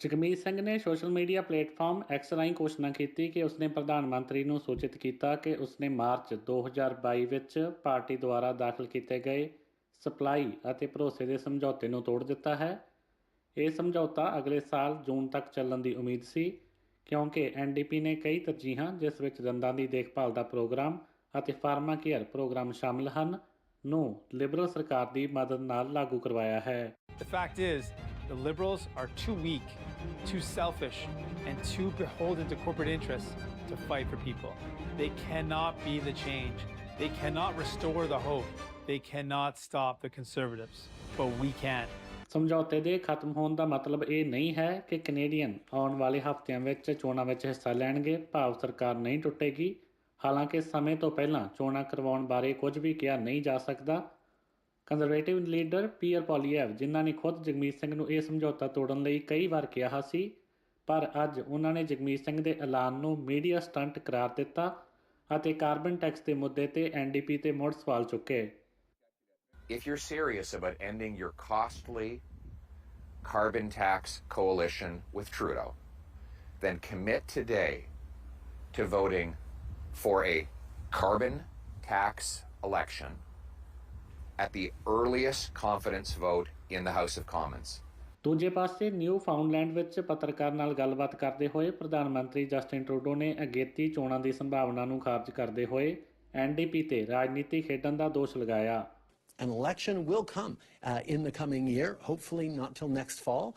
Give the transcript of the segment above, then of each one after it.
ਜਗਮੀਤ ਸਿੰਘ ਨੇ social media platform X ਰਾਹੀਂ ਘੋਸ਼ਣਾ ਕੀਤੀ ਕਿ ਉਸਨੇ ਪ੍ਰਧਾਨ ਮੰਤਰੀ ਨੂੰ ਸੂਚਿਤ ਕੀਤਾ ਕਿ ਉਸਨੇ ਮਾਰਚ 2022 ਵਿੱਚ ਪਾਰਟੀ ਦੁਆਰਾ ਦਾਖਲ ਕੀਤੇ ਗਏ ਸਪਲਾਈ ਅਤੇ ਭਰੋਸੇ ਦੇ ਸਮਝੌਤੇ ਨੂੰ ਤੋੜ ਦਿੱਤਾ ਹੈ। ਇਹ ਸਮਝੌਤਾ ਅਗਲੇ ਸਾਲ ਜੂਨ ਤੱਕ ਚੱਲਣ ਦੀ ਉਮੀਦ ਸੀ ਕਿਉਂਕਿ ਐਨਡੀਪੀ ਨੇ ਕਈ ਤਰਜੀਹਾਂ ਜਿਸ ਵਿੱਚ ਦੰਦਾਂ ਦੀ ਦੇਖਭਾਲ ਦਾ ਪ੍ਰੋਗਰਾਮ ਅਤੇ ਫਾਰਮਾ ਕੇਅਰ ਪ੍ਰੋਗਰਾਮ ਸ਼ਾਮਲ ਹਨ ਨੂੰ ਲਿਬਰਲ ਸਰਕਾਰ ਦੀ ਮਦਦ ਨਾਲ ਲਾਗੂ ਕਰਵਾਇਆ ਹੈ। The fact is, the liberals are too weak, too selfish, and too beholden to corporate interests to fight for people. They cannot be the change. They cannot restore the hope. They cannot stop the conservatives. But we can. ਸਮਝੌਤੇ ਦੇ ਖਤਮ ਹੋਣ ਦਾ ਮਤਲਬ ਇਹ ਨਹੀਂ ਹੈ ਕਿ Canadian ਆਉਣ ਵਾਲੇ ਹਫ਼ਤਿਆਂ ਵਿੱਚ ਚੋਣਾਂ ਵਿੱਚ ਹਿੱਸਾ ਲੈਣਗੇ ਭਾਵ ਸਰਕਾਰ ਨਹੀਂ ਟੁੱਟੇਗੀ ਹਾਲਾਂਕਿ ਸਮੇਂ ਤੋਂ ਪਹਿਲਾਂ ਚੋਣਾਂ ਕਰਵਾਉਣ ਬਾਰੇ ਕੁਝ ਵੀ ਕਿਹਾ ਨਹੀਂ ਜਾ ਸਕਦਾ ਕੰਜ਼ਰਵੇਟਿਵ ਲੀਡਰ ਪੀਅਰ ਪੋਲੀਐਵ ਜਿਨ੍ਹਾਂ ਨੇ ਖੁਦ ਜਗਮੀਤ ਸਿੰਘ ਨੂੰ ਇਹ ਸਮਝੌਤਾ ਤੋੜਨ ਲਈ ਕਈ ਵਾਰ ਕਿਹਾ ਸੀ ਪਰ ਅੱਜ ਉਹਨਾਂ ਨੇ ਜਗਮੀਤ ਸਿੰਘ ਦੇ ਐਲਾਨ ਨੂੰ ਮੀਡੀਆ ਸਟੰਟ ਕਰਾਰ ਦਿੱਤਾ ਅਤੇ ਕਾਰਬਨ ਟੈਕਸ ਦੇ ਮੁੱਦੇ ਤੇ ਐਨਡੀਪੀ ਤੇ ਮੁੜ ਸਵਾਲ ਚੁੱਕੇ if you're serious about ending your costly carbon tax coalition with Trudeau, then commit today to voting for a carbon tax election at the earliest confidence vote in the House of Commons. ਦੂਜੇ ਪਾਸੇ new ਫਾਊਂਡਲੈਂਡ ਵਿੱਚ ਪੱਤਰਕਾਰ ਨਾਲ ਗੱਲਬਾਤ ਕਰਦੇ ਹੋਏ ਪ੍ਰਧਾਨ ਮੰਤਰੀ ਜਸਟਿਨ ਟਰੂਡੋ ਨੇ ਅਗੇਤੀ ਚੋਣਾਂ ਦੀ ਸੰਭਾਵਨਾ ਨੂੰ ਖਾਰਜ ਕਰਦੇ ਹੋਏ ਐਨਡੀਪੀ ਤੇ ਰਾਜਨੀਤੀ ਖੇਡਣ ਦਾ ਦੋਸ਼ ਲਗਾਇਆ An election will come uh, in the coming year, hopefully not till next fall.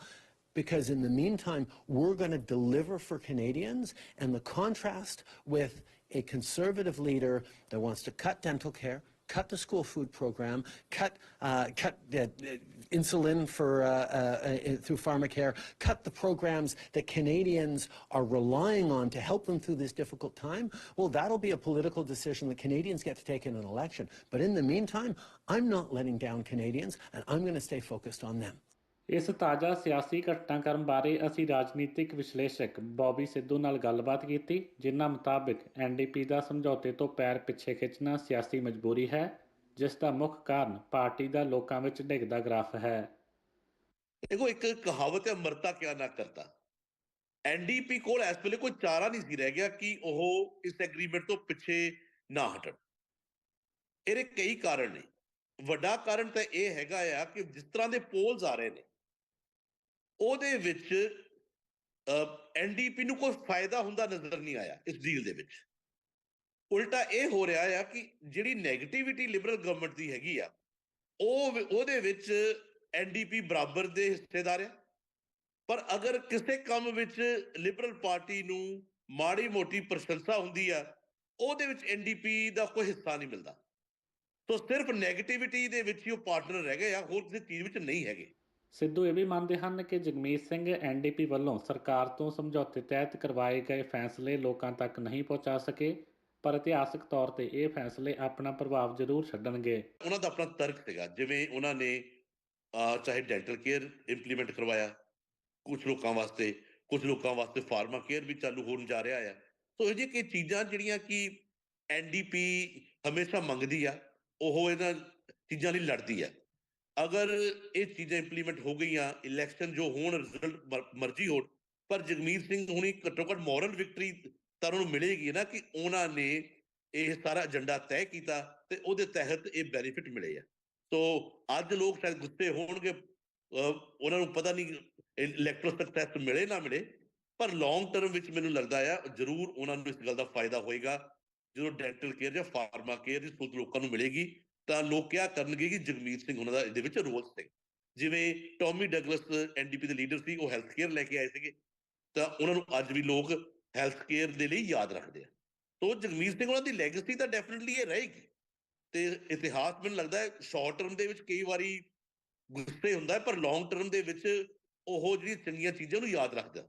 Because in the meantime, we're going to deliver for Canadians. And the contrast with a conservative leader that wants to cut dental care, cut the school food program, cut, uh, cut uh, insulin for, uh, uh, uh, through pharmacare, cut the programs that Canadians are relying on to help them through this difficult time, well, that'll be a political decision that Canadians get to take in an election. But in the meantime, I'm not letting down Canadians, and I'm going to stay focused on them. ਇਸ ਤਾਜ਼ਾ ਸਿਆਸੀ ਘਟਨਾਕ੍ਰਮ ਬਾਰੇ ਅਸੀਂ ਰਾਜਨੀਤਿਕ ਵਿਸ਼ਲੇਸ਼ਕ ਬੌਬੀ ਸਿੱਧੂ ਨਾਲ ਗੱਲਬਾਤ ਕੀਤੀ, ਜਿਨ੍ਹਾਂ ਮੁਤਾਬਕ ਐਨਡੀਪੀ ਦਾ ਸਮਝੌਤੇ ਤੋਂ ਪੈਰ ਪਿੱਛੇ ਖਿੱਚਣਾ ਸਿਆਸੀ ਮਜਬੂਰੀ ਹੈ, ਜਿਸ ਦਾ ਮੁੱਖ ਕਾਰਨ ਪਾਰਟੀ ਦਾ ਲੋਕਾਂ ਵਿੱਚ ਡਿੱਗਦਾ ਗ੍ਰਾਫ ਹੈ। ਦੇਖੋ, ਇੱਕ ਕਹਾਵਤ ਹੈ, ਮਰਤਾ ਕਿਆ ਨਾ ਕਰਤਾ। ਐਨਡੀਪੀ ਕੋਲ ਇਸ ਵੇਲੇ ਕੋਈ ਚਾਰਾ ਨਹੀਂ ਸੀ ਰਹਿ ਗਿਆ ਕਿ ਉਹ ਇਸ ਐਗਰੀਮੈਂਟ ਤੋਂ ਪਿੱਛੇ ਨਾ ਹਟਣ। ਇਹਦੇ ਕਈ ਕਾਰਨ ਨੇ। ਵੱਡਾ ਕਾਰਨ ਤਾਂ ਇਹ ਹੈਗਾ ਆ ਕਿ ਜਿਸ ਤਰ੍ਹਾਂ ਦੇ ਪੋਲਸ ਆ ਰਹੇ ਨੇ ਉਹਦੇ ਵਿੱਚ ਐਨਡੀਪੀ ਨੂੰ ਕੋਈ ਫਾਇਦਾ ਹੁੰਦਾ ਨਜ਼ਰ ਨਹੀਂ ਆਇਆ ਇਸ ਡੀਲ ਦੇ ਵਿੱਚ। ਉਲਟਾ ਇਹ ਹੋ ਰਿਹਾ ਆ ਕਿ ਜਿਹੜੀ 네ਗੇਟਿਵਿਟੀ ਲਿਬਰਲ ਗਵਰਨਮੈਂਟ ਦੀ ਹੈਗੀ ਆ, ਉਹ ਉਹਦੇ ਵਿੱਚ ਐਨਡੀਪੀ ਬਰਾਬਰ ਦੇ ਹਿੱਸੇਦਾਰ ਆ। ਪਰ ਅਗਰ ਕਿਸੇ ਕੰਮ ਵਿੱਚ ਲਿਬਰਲ ਪਾਰਟੀ ਨੂੰ ਮਾੜੀ ਮੋਟੀ ਪ੍ਰਸ਼ੰਸਾ ਹੁੰਦੀ ਆ, ਉਹਦੇ ਵਿੱਚ ਐਨਡੀਪੀ ਦਾ ਕੋਈ ਹਿੱਸਾ ਨਹੀਂ ਮਿਲਦਾ। ਤੋ ਸਿਰਫ 네ਗੇਟਿਵਿਟੀ ਦੇ ਵਿੱਚ ਹੀ ਉਹ ਪਾਰਟਨਰ ਰਹਿ ਗਏ ਆ, ਹੋਰ ਕਿਸੇ ਚੀਜ਼ ਵਿੱਚ ਨਹੀਂ ਹੈਗੇ। ਸਿੱਧੂ ਇਹ ਵੀ ਮੰਨਦੇ ਹਨ ਕਿ ਜਗਮੀਤ ਸਿੰਘ ਐਨਡੀਪੀ ਵੱਲੋਂ ਸਰਕਾਰ ਤੋਂ ਸਮਝੌਤੇ ਤਹਿਤ ਕਰਵਾਏ ਗਏ ਫੈਸਲੇ ਲੋਕਾਂ ਤੱਕ ਨਹੀਂ ਪਹੁੰਚਾ ਸਕੇ, ਪਰ ਇਤਿਹਾਸਕ ਤੌਰ ਤੇ ਇਹ ਫੈਸਲੇ ਆਪਣਾ ਪ੍ਰਭਾਵ ਜ਼ਰੂਰ ਛੱਡਣਗੇ। ਉਹਨਾਂ ਦਾ ਆਪਣਾ ਤਰਕ ਸੀਗਾ, ਜਿਵੇਂ ਉਹਨਾਂ ਨੇ ਚਾਹੇ ਡੈਂਟਲ ਕੇਅਰ ਇੰਪਲੀਮੈਂਟ ਕਰਵਾਇਆ ਕੁਝ ਲੋਕਾਂ ਵਾਸਤੇ ਕੁਝ ਲੋਕਾਂ ਵਾਸਤੇ ਫਾਰਮਾ ਕੇਅਰ ਵੀ ਚਾਲੂ ਹੋਣ ਜਾ ਰਿਹਾ ਆ। ਸੋ ਇਹ ਜਿਹੀ ਕਿ ਚੀਜ਼ਾਂ ਜਿਹੜੀਆਂ ਕਿ ਐਨਡੀਪੀ ਹਮੇਸ਼ਾ ਮੰਗਦੀ ਆ, ਉਹ ਇਹਨਾਂ ਚੀਜ਼ਾਂ ਲਈ ਲੜਦੀ ਆ। ਅਗਰ ਇਹ ਚੀਜ਼ਾਂ ਇੰਪਲੀਮੈਂਟ ਹੋ ਗਈਆਂ ਇਲੈਕਸ਼ਨ ਜੋ ਹੋਣ ਰਿਜ਼ਲਟ ਮਰਜ਼ੀ ਹੋਣ, ਪਰ ਜਗਮੀਤ ਸਿੰਘ ਹੁਣੀ ਘੱਟੋ ਘੱਟ ਮੋਰਲ ਵਿਕਟਰੀ ਤਾਂ ਉਹਨਾਂ ਨੂੰ ਮਿਲੇਗੀ ਨਾ ਕਿ ਉਹਨਾਂ ਨੇ ਇਹ ਸਾਰਾ ਏਜੰਡਾ ਤੈਅ ਕੀਤਾ ਤੇ ਉਹਦੇ ਤਹਿਤ ਇਹ ਬੈਨੀਫਿਟ ਮਿਲੇ ਆ। ਸੋ ਅੱਜ ਲੋਕ ਸ਼ਾਇਦ ਗੁੱਸੇ ਹੋਣਗੇ ਉਹਨਾਂ ਨੂੰ ਪਤਾ ਨਹੀਂ ਇਲੈਕਟ੍ਰੋ ਸਕਸੈਸ ਮਿਲੇ ਨਾ ਮਿਲੇ, ਪਰ ਲੌਂਗ ਟਰਮ ਵਿੱਚ ਮੈਨੂੰ ਲੱਗਦਾ ਆ, ਜ਼ਰੂਰ ਉਹਨਾਂ ਨੂੰ ਇਸ ਗੱਲ ਦਾ ਫਾਇਦਾ ਹੋਏਗਾ, ਜਦੋਂ ਡੈਂਟਲ ਕੇਅਰ ਜਾਂ ਫਾਰਮਾ ਕੇਅਰ ਦੀ ਸਹੂਲਤ ਲੋਕਾਂ ਨੂੰ ਮਿਲੇਗੀ। ਤਾਂ ਲੋਕ ਕਿਹਾ ਕਰਨਗੇ ਕਿ ਜਗਮੀਤ ਸਿੰਘ ਉਹਨਾਂ ਦਾ ਇਹਦੇ ਵਿੱਚ ਰੋਲ ਸੀ। ਜਿਵੇਂ ਟੌਮੀ ਡਗਲਸ ਐਨਡੀਪੀ ਦੇ ਲੀਡਰ ਸੀ, ਉਹ ਹੈਲਥ ਕੇਅਰ ਲੈ ਕੇ ਆਏ ਸੀਗੇ। ਤਾਂ ਉਹਨਾਂ ਨੂੰ ਅੱਜ ਵੀ ਲੋਕ ਹੈਲਥ ਕੇਅਰ ਦੇ ਲਈ ਯਾਦ ਰੱਖਦੇ ਆ। ਤੋ ਜਗਮੀਤ ਸਿੰਘ ਉਹਨਾਂ ਦੀ ਲੈਗੇਸੀ ਤਾਂ ਡੈਫੀਨਿਟਲੀ ਇਹ ਰਹੇਗੀ। ਤੇ ਇਤਿਹਾਸ ਮੈਨੂੰ ਲੱਗਦਾ ਹੈ ਸ਼ਾਰਟ ਟਰਮ ਦੇ ਵਿੱਚ ਕਈ ਵਾਰੀ ਗੁੱਸੇ ਹੁੰਦਾ ਪਰ ਲੌਂਗ ਟਰਮ ਦੇ ਵਿੱਚ ਉਹ ਜਿਹੜੀ ਚੰਗੀਆਂ ਚੀਜ਼ਾਂ ਨੂੰ ਯਾਦ ਰੱਖਦਾ।